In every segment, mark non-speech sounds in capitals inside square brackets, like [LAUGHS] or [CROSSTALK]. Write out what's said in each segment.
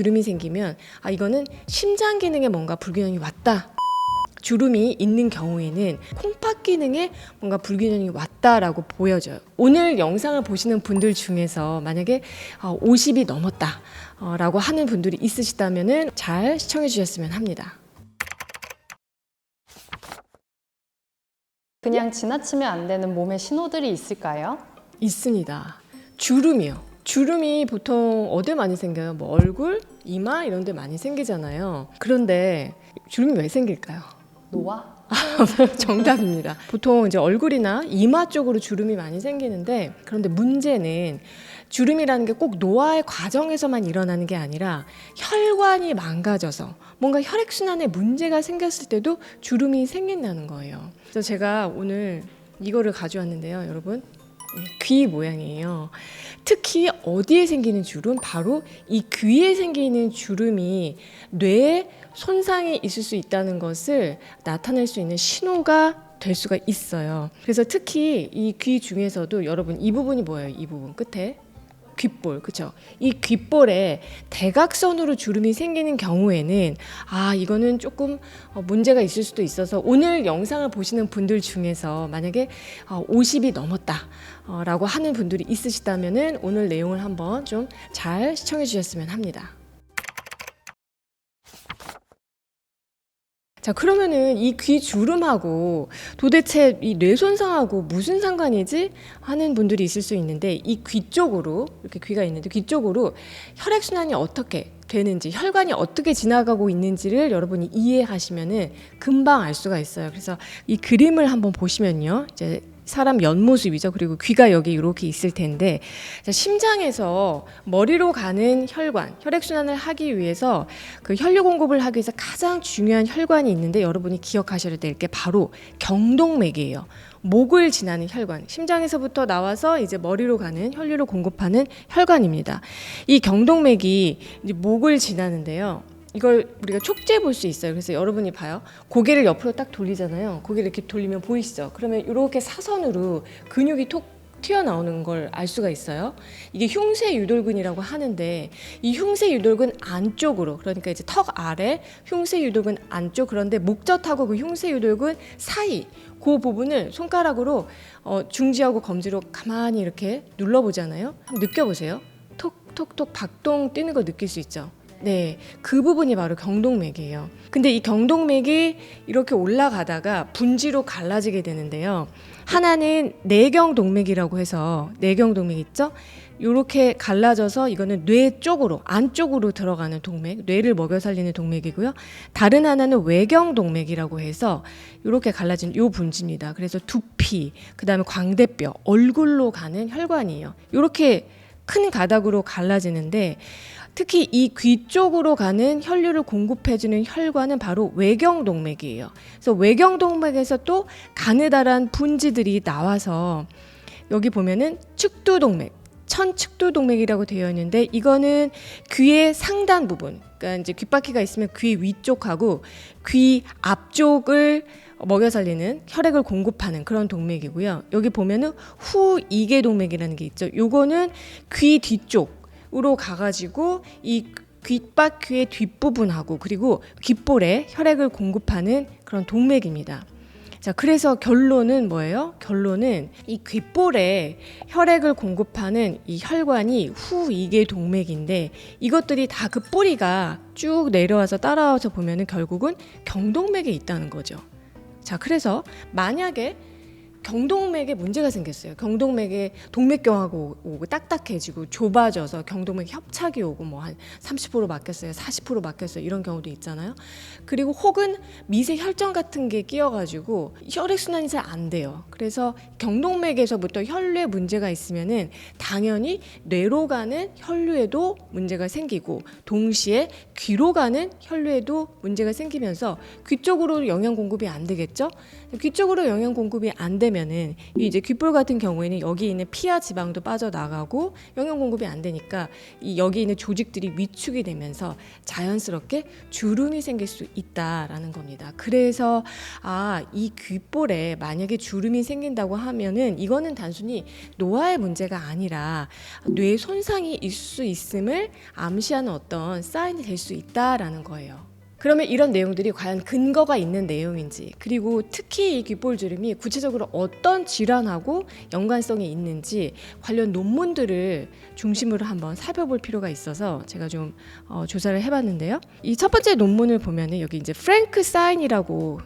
주름이 생기면 아 이거는 심장 기능에 뭔가 불균형이 왔다. 주름이 있는 경우에는 콩팥 기능에 뭔가 불균형이 왔다라고 보여져요. 오늘 영상을 보시는 분들 중에서 만약에 어, 50이 넘었다. 어, 라고 하는 분들이 있으시다면은 잘 시청해 주셨으면 합니다. 그냥 지나치면 안 되는 몸의 신호들이 있을까요? 있습니다. 주름이요. 주름이 보통 어디에 많이 생겨요? 뭐 얼굴, 이마 이런 데 많이 생기잖아요. 그런데 주름이 왜 생길까요? 노화? [LAUGHS] 정답입니다. 보통 이제 얼굴이나 이마 쪽으로 주름이 많이 생기는데 그런데 문제는 주름이라는 게 꼭 노화의 과정에서만 일어나는 게 아니라 혈관이 망가져서 뭔가 혈액순환에 문제가 생겼을 때도 주름이 생긴다는 거예요. 그래서 제가 오늘 이거를 가져왔는데요, 여러분. 예, 귀 모양이에요. 특히 어디에 생기는 주름? 바로 이 귀에 생기는 주름이 뇌에 손상이 있을 수 있다는 것을 나타낼 수 있는 신호가 될 수가 있어요. 그래서 특히 이 귀 중에서도 여러분 이 부분이 뭐예요? 이 부분 끝에 귓볼, 그쵸? 이 귓볼에 대각선으로 주름이 생기는 경우에는 아 이거는 조금 어, 문제가 있을 수도 있어서 오늘 영상을 보시는 분들 중에서 만약에 어, 50이 넘었다. 어, 라고 하는 분들이 있으시다면은 오늘 내용을 한번 좀 잘 시청해 주셨으면 합니다. 자, 그러면은 이 귀 주름하고 도대체 이 뇌 손상하고 무슨 상관이지? 하는 분들이 있을 수 있는데 이 귀 쪽으로 이렇게 귀가 있는데 귀 쪽으로 혈액 순환이 어떻게 되는지 혈관이 어떻게 지나가고 있는지를 여러분이 이해하시면은 금방 알 수가 있어요. 그래서 이 그림을 한번 보시면요. 이제 사람 옆모습이죠. 그리고 귀가 여기 이렇게 있을 텐데 자, 심장에서 머리로 가는 혈관, 혈액 순환을 하기 위해서 그 혈류 공급을 하기 위해서 가장 중요한 혈관이 있는데 여러분이 기억하셔야 될 게 바로 경동맥이에요. 목을 지나는 혈관, 심장에서부터 나와서 이제 머리로 가는 혈류를 공급하는 혈관입니다. 이 경동맥이 이제 목을 지나는데요. 이걸 우리가 촉지해 볼 수 있어요. 그래서 여러분이 봐요. 고개를 옆으로 딱 돌리잖아요. 고개를 이렇게 돌리면 보이시죠? 그러면 이렇게 사선으로 근육이 톡 튀어나오는 걸 알 수가 있어요. 이게 흉쇄 유돌근이라고 하는데 이 흉쇄 유돌근 안쪽으로 그러니까 이제 턱 아래 흉쇄 유돌근 안쪽 그런데 목젖하고 그 흉쇄 유돌근 사이 그 부분을 손가락으로 어, 중지하고 검지로 가만히 이렇게 눌러보잖아요. 한번 느껴보세요. 톡톡톡 박동 뛰는 거 느낄 수 있죠. 네, 그 부분이 바로 경동맥이에요. 근데 이 경동맥이 이렇게 올라가다가 분지로 갈라지게 되는데요. 하나는 내경동맥이라고 해서 내경동맥 있죠? 이렇게 갈라져서 이거는 뇌 쪽으로 안쪽으로 들어가는 동맥, 뇌를 먹여 살리는 동맥이고요. 다른 하나는 외경 동맥이라고 해서 이렇게 갈라진 요 분지입니다. 그래서 두피, 그다음에 광대뼈, 얼굴로 가는 혈관이에요. 이렇게 큰 가닥으로 갈라지는데 특히 이 귀 쪽으로 가는 혈류를 공급해주는 혈관은 바로 외경동맥이에요. 그래서 외경동맥에서 또 가느다란 분지들이 나와서 여기 보면은 측두동맥, 천측두동맥이라고 되어 있는데 이거는 귀의 상단 부분, 그러니까 이제 귓바퀴가 있으면 귀 위쪽하고 귀 앞쪽을 먹여 살리는 혈액을 공급하는 그런 동맥이고요. 여기 보면은 후이계 동맥이라는 게 있죠. 요거는 귀 뒤쪽 으로 가가지고 이 귓바퀴의 뒷부분하고 그리고 귓볼에 혈액을 공급하는 그런 동맥입니다. 자, 그래서 결론은 뭐예요? 결론은 이 귓볼에 혈액을 공급하는 이 혈관이 후이계 동맥인데 이것들이 다 그 뿌리가 쭉 내려와서 따라와서 보면은 결국은 경동맥에 있다는 거죠. 자, 그래서 만약에 경동맥에 문제가 생겼어요. 경동맥에 동맥경화가 오고 딱딱해지고 좁아져서 경동맥 협착이 오고 뭐 한 30% 막혔어요. 40% 막혔어요. 이런 경우도 있잖아요. 그리고 혹은 미세 혈전 같은 게 끼어가지고 혈액 순환이 잘 안 돼요. 그래서 경동맥에서부터 혈류에 문제가 있으면은 당연히 뇌로 가는 혈류에도 문제가 생기고 동시에 귀로 가는 혈류에도 문제가 생기면서 귀 쪽으로 영양 공급이 안 되겠죠. 귀 쪽으로 영양 공급이 안 되면 되면은 이 이제 귓볼 같은 경우에는 여기 있는 피하 지방도 빠져나가고 영양 공급이 안 되니까 이 여기 있는 조직들이 위축이 되면서 자연스럽게 주름이 생길 수 있다라는 겁니다. 그래서 아, 이 귓볼에 만약에 주름이 생긴다고 하면은 이거는 단순히 노화의 문제가 아니라 뇌 손상이 있을 수 있음을 암시하는 어떤 사인이 될 수 있다라는 거예요. 그러면 이런 내용들이 과연 근거가 있는 내용인지 그리고 특히 이 귓볼 주름이 구체적으로 어떤 질환하고 연관성이 있는지 관련 논문들을 중심으로 한번 살펴볼 필요가 있어서 제가 좀 어, 조사를 해봤는데요. 이 첫 번째 논문을 보면은 여기 이제 프랭크 사인이라고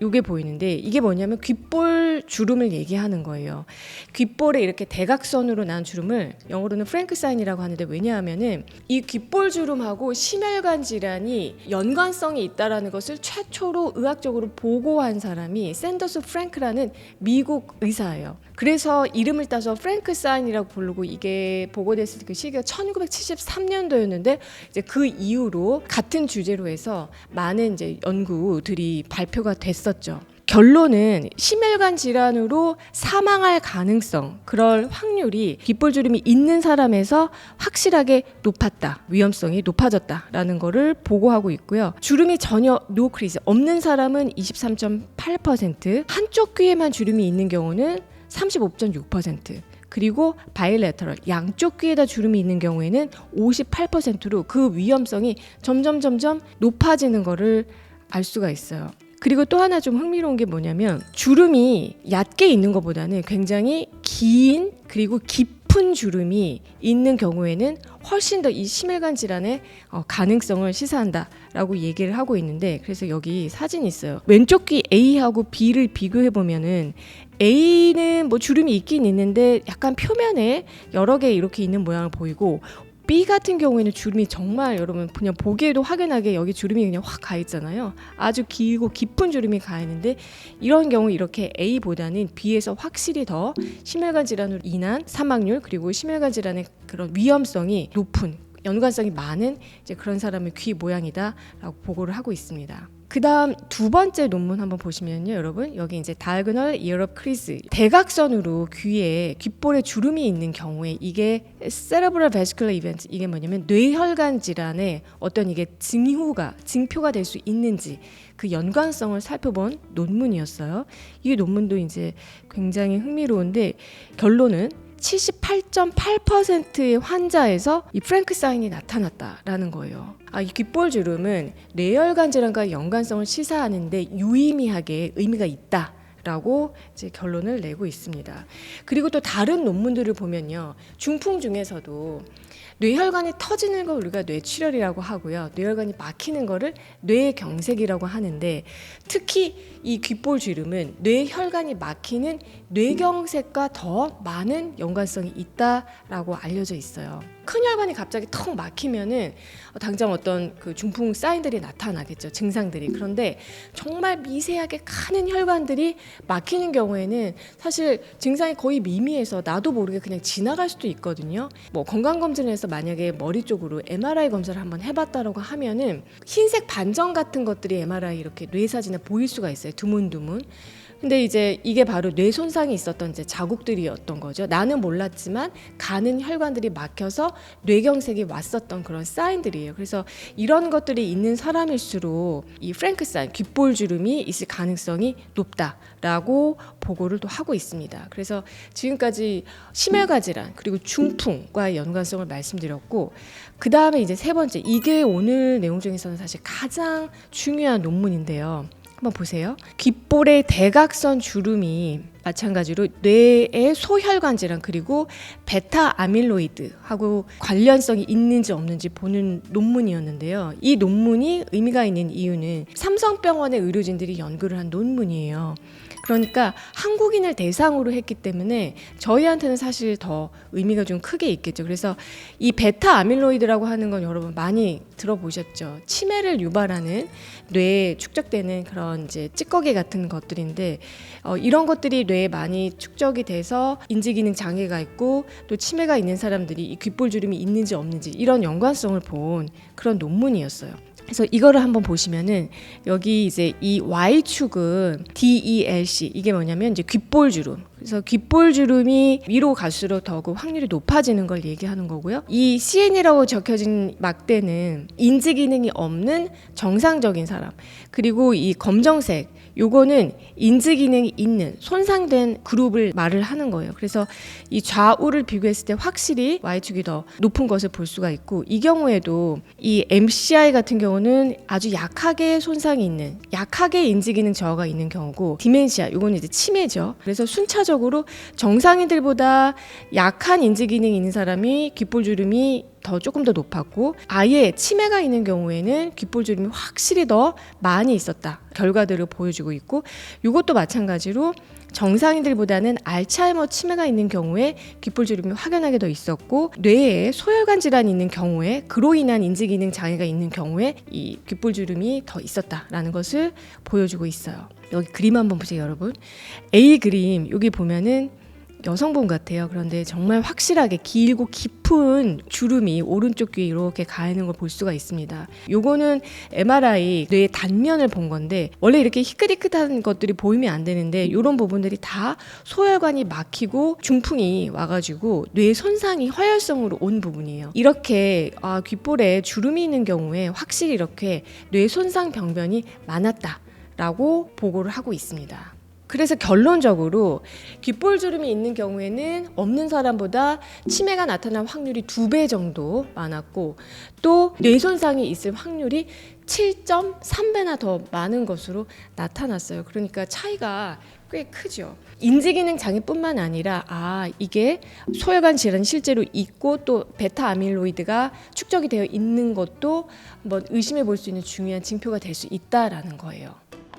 요게 보이는데 이게 뭐냐면 귓볼 주름을 얘기하는 거예요. 귓볼에 이렇게 대각선으로 난 주름을 영어로는 프랭크 사인이라고 하는데 왜냐하면은 이 귓볼 주름하고 심혈관 질환이 연관성이 있다라는 것을 최초로 의학적으로 보고한 사람이 샌더스 프랭크라는 미국 의사예요. 그래서 이름을 따서 프랭크 사인이라고 부르고 이게 보고됐을 그 시기가 1973년도였는데 이제 그 이후로 같은 주제로 해서 많은 이제 연구들이 발표가 됐었죠. 결론은 심혈관 질환으로 사망할 가능성, 그럴 확률이 귓볼 주름이 있는 사람에서 확실하게 높았다. 위험성이 높아졌다라는 거를 보고하고 있고요. 주름이 전혀 노크리즈 없는 사람은 23.8%, 한쪽 귀에만 주름이 있는 경우는 35.6%. 그리고 바이레터럴 양쪽 귀에다 주름이 있는 경우에는 58%로 그 위험성이 점점 점점 높아지는 거를 알 수가 있어요. 그리고 또 하나 좀 흥미로운 게 뭐냐면 주름이 얕게 있는 것보다는 굉장히 긴 그리고 깊은 주름이 있는 경우에는 훨씬 더 이 심혈관 질환의 어, 가능성을 시사한다라고 얘기를 하고 있는데 그래서 여기 사진이 있어요. 왼쪽 귀 A하고 B를 비교해 보면은 A는 뭐 주름이 있긴 있는데 약간 표면에 여러 개 이렇게 있는 모양을 보이고 B 같은 경우에는 주름이 정말 여러분 그냥 보기에도 확연하게 여기 주름이 그냥 확 가 있잖아요. 아주 길고 깊은 주름이 가 있는데 이런 경우 이렇게 A보다는 B에서 확실히 더 심혈관 질환으로 인한 사망률 그리고 심혈관 질환의 그런 위험성이 높은 연관성이 많은 이제 그런 사람의 귀 모양이다라고 보고를 하고 있습니다. 그다음 두 번째 논문 한번 보시면요, 여러분 여기 이제 diagonal ear 대각선으로 귀에 귓볼에 주름이 있는 경우에 이게 cerebral event 이게 뭐냐면 뇌혈관 질환의 어떤 이게 징후가 징표가 될 수 있는지 그 연관성을 살펴본 논문이었어요. 이 논문도 이제 굉장히 흥미로운데 결론은 78.8%의 환자에서 이 프랭크 사인이 나타났다라는 거예요. 아, 이 귓볼 주름은 뇌혈관 질환과 연관성을 시사하는데 유의미하게 의미가 있다. 라고 이제 결론을 내고 있습니다. 그리고 또 다른 논문들을 보면요. 중풍 중에서도 뇌혈관이 터지는 걸 우리가 뇌출혈이라고 하고요. 뇌혈관이 막히는 거를 뇌경색이라고 하는데 특히 이 귓볼 주름은 뇌혈관이 막히는 뇌경색과 더 많은 연관성이 있다라고 알려져 있어요. 큰 혈관이 갑자기 턱 막히면은 당장 어떤 그 중풍 사인들이 나타나겠죠. 증상들이. 그런데 정말 미세하게 가는 혈관들이 막히는 경우에는 사실 증상이 거의 미미해서 나도 모르게 그냥 지나갈 수도 있거든요. 뭐 건강 검진을 해서 만약에 머리 쪽으로 MRI 검사를 한번 해봤다라고 하면은 흰색 반점 같은 것들이 MRI 이렇게 뇌 사진에 보일 수가 있어요. 드문드문. 근데 이제 이게 바로 뇌 손상이 있었던 이제 자국들이었던 거죠. 나는 몰랐지만 가는 혈관들이 막혀서 뇌경색이 왔었던 그런 사인들이에요. 그래서 이런 것들이 있는 사람일수록 이 프랭크 사인, 귓볼 주름이 있을 가능성이 높다라고 보고를 또 하고 있습니다. 그래서 지금까지 심혈관 질환 그리고 중풍과의 연관성을 말씀드렸고 그 다음에 이제 세 번째 이게 오늘 내용 중에서는 사실 가장 중요한 논문인데요. 한번 보세요. 귓볼의 대각선 주름이 마찬가지로 뇌의 소혈관 질환 그리고 베타 아밀로이드하고 관련성이 있는지 없는지 보는 논문이었는데요. 이 논문이 의미가 있는 이유는 삼성병원의 의료진들이 연구를 한 논문이에요. 그러니까 한국인을 대상으로 했기 때문에 저희한테는 사실 더 의미가 좀 크게 있겠죠. 그래서 이 베타 아밀로이드라고 하는 건 여러분 많이 들어보셨죠. 치매를 유발하는 뇌에 축적되는 그런 이제 찌꺼기 같은 것들인데 어, 이런 것들이 뇌 뇌에 많이 축적이 돼서 인지 기능 장애가 있고 또 치매가 있는 사람들이 이 귓볼 주름이 있는지 없는지 이런 연관성을 본 그런 논문이었어요. 그래서 이거를 한번 보시면은 여기 이제 이 Y축은 DELC 이게 뭐냐면 이제 귓볼 주름. 그래서 귓볼 주름이 위로 갈수록 더욱 확률이 높아지는 걸 얘기하는 거고요. 이 CN이라고 적혀진 막대는 인지 기능이 없는 정상적인 사람. 그리고 이 검정색 요거는 인지 기능이 있는 손상된 그룹을 말을 하는 거예요. 그래서 이 좌우를 비교했을 때 확실히 Y축이 더 높은 것을 볼 수가 있고 이 경우에도 이 MCI 같은 경우는 아주 약하게 손상이 있는 약하게 인지 기능 저하가 있는 경우고 디멘시아 요거는 이제 치매죠. 그래서 순차적으로 정상인들보다 약한 인지 기능이 있는 사람이 귓볼 주름이 더 조금 더 높았고 아예 치매가 있는 경우에는 귓볼 주름이 확실히 더 많이 있었다 결과들을 보여주고 있고 이것도 마찬가지로 정상인들보다는 알츠하이머 치매가 있는 경우에 귓볼 주름이 확연하게 더 있었고 뇌에 소혈관 질환이 있는 경우에 그로 인한 인지 기능 장애가 있는 경우에 이 귓볼 주름이 더 있었다라는 것을 보여주고 있어요. 여기 그림 한번 보세요, 여러분. A 그림 여기 보면은 여성분 같아요. 그런데 정말 확실하게 길고 깊은 주름이 오른쪽 귀에 이렇게 가 있는 걸 볼 수가 있습니다. 요거는 MRI 뇌의 단면을 본 건데 원래 이렇게 희끗희끗한 것들이 보이면 안 되는데 이런 부분들이 다 소혈관이 막히고 중풍이 와가지고 뇌 손상이 허혈성으로 온 부분이에요. 이렇게 아, 귓볼에 주름이 있는 경우에 확실히 이렇게 뇌 손상 병변이 많았다 라고 보고를 하고 있습니다. 그래서 결론적으로 귓볼 주름이 있는 경우에는 없는 사람보다 치매가 나타날 확률이 두 배 정도 많았고 또 뇌손상이 있을 확률이 7.3배나 더 많은 것으로 나타났어요. 그러니까 차이가 꽤 크죠. 인지기능 장애뿐만 아니라 아 이게 소혈관 질환이 실제로 있고 또 베타 아밀로이드가 축적이 되어 있는 것도 한번 의심해 볼 수 있는 중요한 징표가 될 수 있다라는 거예요.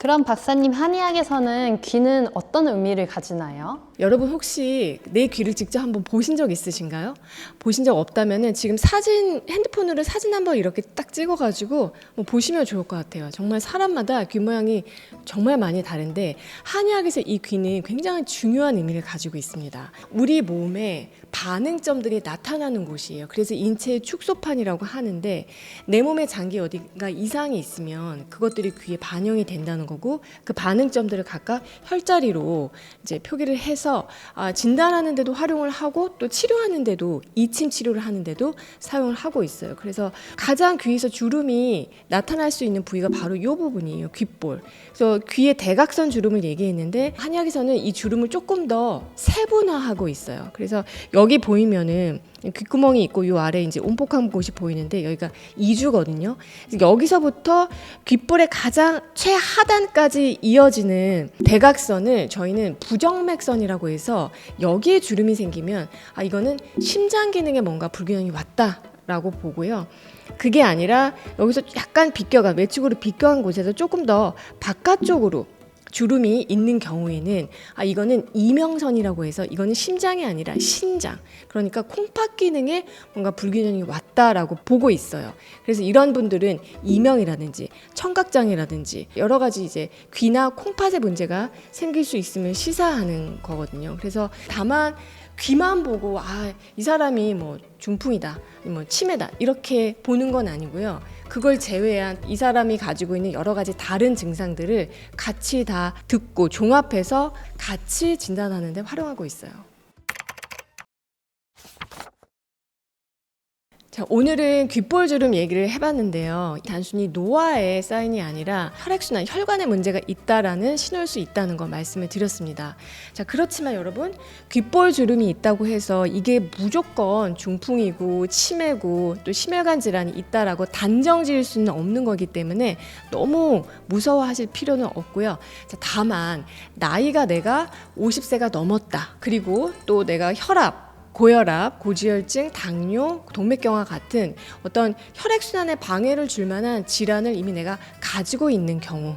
그럼 박사님 한의학에서는 귀는 어떤 의미를 가지나요? 여러분 혹시 내 귀를 직접 한번 보신 적 있으신가요? 보신 적 없다면은 지금 사진 핸드폰으로 사진 한번 이렇게 딱 찍어가지고 뭐 보시면 좋을 것 같아요. 정말 사람마다 귀 모양이 정말 많이 다른데 한의학에서 이 귀는 굉장히 중요한 의미를 가지고 있습니다. 우리 몸에 반응점들이 나타나는 곳이에요. 그래서 인체의 축소판이라고 하는데 내 몸의 장기 어디가 이상이 있으면 그것들이 귀에 반영이 된다는 거고 그 반응점들을 각각 혈자리로 이제 표기를 해서 아, 진단하는데도 활용을 하고 또 치료하는데도 이침 치료를 하는데도 사용을 하고 있어요. 그래서 가장 귀에서 주름이 나타날 수 있는 부위가 바로 이 부분이에요. 귓볼. 그래서 귀의 대각선 주름을 얘기했는데 한의학에서는 이 주름을 조금 더 세분화하고 있어요. 그래서 여기 보이면은 귓구멍이 있고 요 아래 이제 온폭한 곳이 보이는데 여기가 이주거든요. 여기서부터 귓볼의 가장 최하단 까지 이어지는 대각선을 저희는 부정맥선이라고 해서 여기에 주름이 생기면 아 이거는 심장 기능에 뭔가 불균형이 왔다라고 보고요. 그게 아니라 여기서 약간 비껴간 외측으로 비껴간 곳에서 조금 더 바깥쪽으로 주름이 있는 경우에는 아 이거는 이명선이라고 해서 이거는 심장이 아니라 신장 그러니까 콩팥 기능에 뭔가 불균형이 왔다라고 보고 있어요. 그래서 이런 분들은 이명이라든지 청각장애라든지 여러 가지 이제 귀나 콩팥에 문제가 생길 수 있음을 시사하는 거거든요. 그래서 다만 귀만 보고 아 이 사람이 뭐 중풍이다, 뭐 치매다 이렇게 보는 건 아니고요. 그걸 제외한 이 사람이 가지고 있는 여러 가지 다른 증상들을 같이 다 듣고 종합해서 같이 진단하는 데 활용하고 있어요. 자, 오늘은 귓볼 주름 얘기를 해봤는데요. 단순히 노화의 사인이 아니라 혈액순환, 혈관에 문제가 있다라는 신호일 수 있다는 거 말씀을 드렸습니다. 자, 그렇지만 여러분, 귓볼 주름이 있다고 해서 이게 무조건 중풍이고 치매고 또 심혈관 질환이 있다라고 단정 지을 수는 없는 거기 때문에 너무 무서워하실 필요는 없고요. 자, 다만 나이가 내가 50세가 넘었다. 그리고 또 내가 혈압 고혈압, 고지혈증, 당뇨, 동맥경화 같은 어떤 혈액순환에 방해를 줄 만한 질환을 이미 내가 가지고 있는 경우.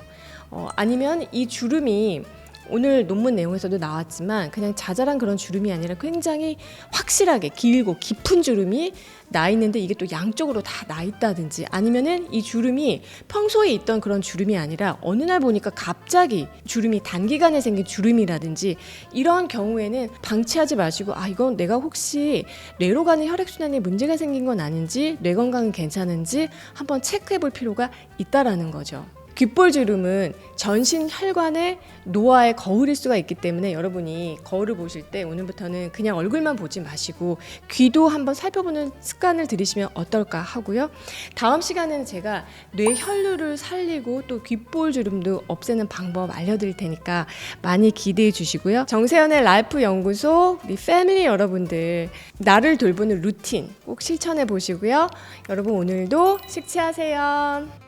어, 아니면 이 주름이 오늘 논문 내용에서도 나왔지만 그냥 자잘한 그런 주름이 아니라 굉장히 확실하게 길고 깊은 주름이 나 있는데 이게 또 양쪽으로 다 나 있다든지 아니면은 이 주름이 평소에 있던 그런 주름이 아니라 어느 날 보니까 갑자기 주름이 단기간에 생긴 주름이라든지 이런 경우에는 방치하지 마시고 아 이건 내가 혹시 뇌로 가는 혈액순환에 문제가 생긴 건 아닌지 뇌 건강은 괜찮은지 한번 체크해 볼 필요가 있다라는 거죠. 귓볼 주름은 전신 혈관의 노화의 거울일 수가 있기 때문에 여러분이 거울을 보실 때 오늘부터는 그냥 얼굴만 보지 마시고 귀도 한번 살펴보는 습관을 들이시면 어떨까 하고요. 다음 시간에는 제가 뇌혈류를 살리고 또 귓볼 주름도 없애는 방법 알려드릴 테니까 많이 기대해 주시고요. 정세연의 라이프 연구소 우리 패밀리 여러분들 나를 돌보는 루틴 꼭 실천해 보시고요. 여러분 오늘도 식치하세요.